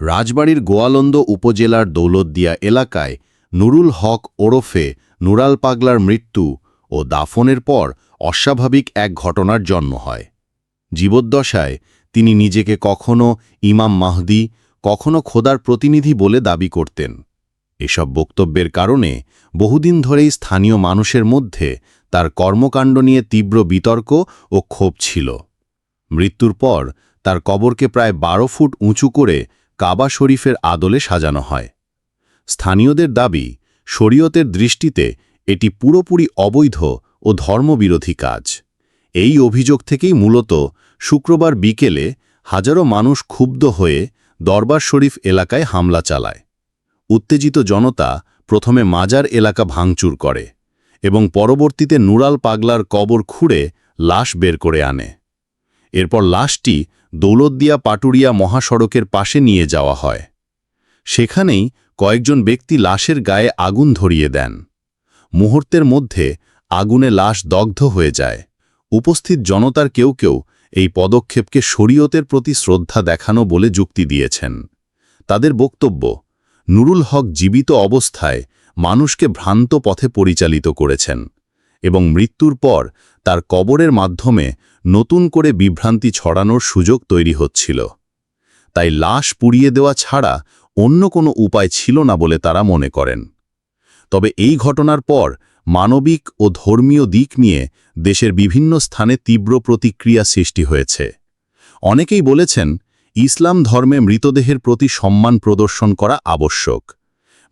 রাজবাড়ির গোয়ালন্দ উপজেলার দৌলতদিয়া এলাকায় নুরুল হক ওরফে নুরাল পাগলার মৃত্যু ও দাফনের পর অস্বাভাবিক এক ঘটনার জন্ম হয়। জীবদ্দশায় তিনি নিজেকে কখনো ইমাম মাহদি, কখনো খোদার প্রতিনিধি বলে দাবি করতেন। এসব বক্তব্যের কারণে বহুদিন ধরেই স্থানীয় মানুষের মধ্যে তার কর্মকাণ্ড নিয়ে তীব্র বিতর্ক ও ক্ষোভ ছিল। মৃত্যুর পর তার কবরকে প্রায় বারো ফুট উঁচু করে কাবা শরীফের আদলে সাজানো হয়। স্থানীয়দের দাবি, শরীয়তের দৃষ্টিতে এটি পুরোপুরি অবৈধ ও ধর্মবিরোধী কাজ। এই অভিযোগ থেকেই মূলত শুক্রবার বিকেলে হাজারো মানুষ ক্ষুব্ধ হয়ে দরবার শরীফ এলাকায় হামলা চালায়। উত্তেজিত জনতা প্রথমে মাজার এলাকা ভাঙচুর করে এবং পরবর্তীতে নুরাল পাগলার কবর খুঁড়ে লাশ বের করে আনে। এরপর লাশটি দৌলতদিয়া পাটুরিয়া মহাসড়কের পাশে নিয়ে যাওয়া হয়। সেখানেই কয়েকজন ব্যক্তি লাশের গায়ে আগুন ধরিয়ে দেন। মুহূর্তের মধ্যে আগুনে লাশ দগ্ধ হয়ে যায়। উপস্থিত জনতার কেউ কেউ এই পদক্ষেপকে শরীয়তের প্রতি শ্রদ্ধা দেখানো বলে যুক্তি দিয়েছেন। তাদের বক্তব্য, নুরুল হক জীবিত অবস্থায় মানুষকে ভ্রান্ত পথে পরিচালিত করেছেন। এবং মৃত্যুর পর তার কবরের মাধ্যমে নতুন করে বিভ্রান্তি ছড়ানোর সুযোগ তৈরি হচ্ছিল। তাই লাশ পুড়িয়ে দেওয়া ছাড়া অন্য কোনো উপায় ছিল না বলে তারা মনে করেন। তবে এই ঘটনার পর মানবিক ও ধর্মীয় দিক নিয়ে দেশের বিভিন্ন স্থানে তীব্র প্রতিক্রিয়া সৃষ্টি হয়েছে। অনেকেই বলেছেন, ইসলাম ধর্মে মৃতদেহের প্রতি সম্মান প্রদর্শন করা আবশ্যক।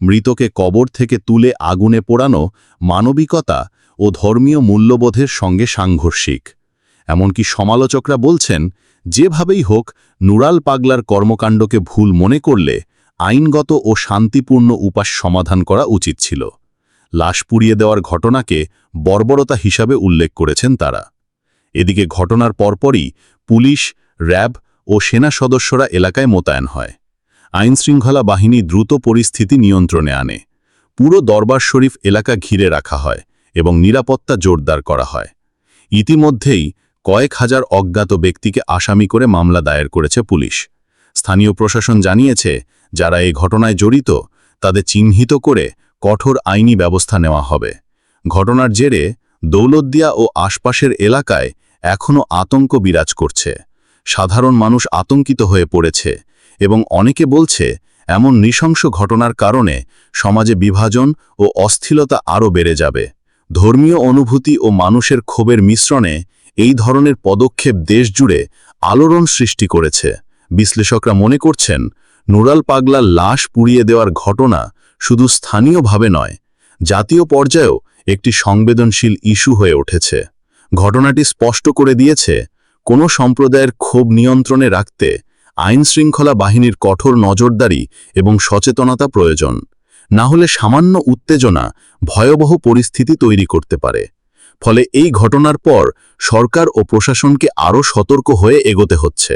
মৃতকে কবর থেকে তুলে আগুনে পোড়ানো মানবিকতা ও ধর্মীয় মূল্যবোধের সঙ্গে সাংঘর্ষিক। এমনকি সমালোচকরা বলছেন, যেভাবেই হোক, নুরাল পাগলার কর্মকাণ্ডকে ভুল মনে করলে আইনগত ও শান্তিপূর্ণ উপাস সমাধান করা উচিত ছিল। লাশ পুড়িয়ে দেওয়ার ঘটনাকে বর্বরতা হিসাবে উল্লেখ করেছেন তারা। এদিকে ঘটনার পরপরই পুলিশ, র্যাব ও সেনা সদস্যরা এলাকায় মোতায়েন হয়। আইনশৃঙ্খলা বাহিনী দ্রুত পরিস্থিতি নিয়ন্ত্রণে আনে। পুরো দরবার শরীফ এলাকা ঘিরে রাখা হয় এবং নিরাপত্তা জোরদার করা হয়। ইতিমধ্যেই কয়েক হাজার অজ্ঞাত ব্যক্তিকে আসামি করে মামলা দায়ের করেছে পুলিশ। স্থানীয় প্রশাসন জানিয়েছে, যারা এই ঘটনায় জড়িত, তাদের চিহ্নিত করে কঠোর আইনি ব্যবস্থা নেওয়া হবে। ঘটনার জেরে দৌলতদিয়া ও আশপাশের এলাকায় এখনও আতঙ্ক বিরাজ করছে। সাধারণ মানুষ আতঙ্কিত হয়ে পড়েছে এবং অনেকে বলছে, এমন নৃশংস ঘটনার কারণে সমাজে বিভাজন ও অস্থিরতা আরও বেড়ে যাবে। ধর্মীয় অনুভূতি ও মানুষের ক্ষোভের মিশ্রণে এই ধরনের পদক্ষেপ দেশজুড়ে আলোড়ন সৃষ্টি করেছে। বিশ্লেষকরা মনে করছেন, নুরাল পাগলার লাশ পুড়িয়ে দেওয়ার ঘটনা শুধু স্থানীয়ভাবে নয়, জাতীয় পর্যায়েও একটি সংবেদনশীল ইস্যু হয়ে উঠেছে। ঘটনাটি স্পষ্ট করে দিয়েছে, কোনো সম্প্রদায়ের ক্ষোভ নিয়ন্ত্রণে রাখতে আইনশৃঙ্খলা বাহিনীর কঠোর নজরদারি এবং সচেতনতা প্রয়োজন। না হলে সামান্য উত্তেজনা, ভয়াবহ পরিস্থিতি তৈরি করতে পারে। ফলে এই ঘটনার পর সরকার ও প্রশাসনকে আরও সতর্ক হয়ে এগোতে হচ্ছে।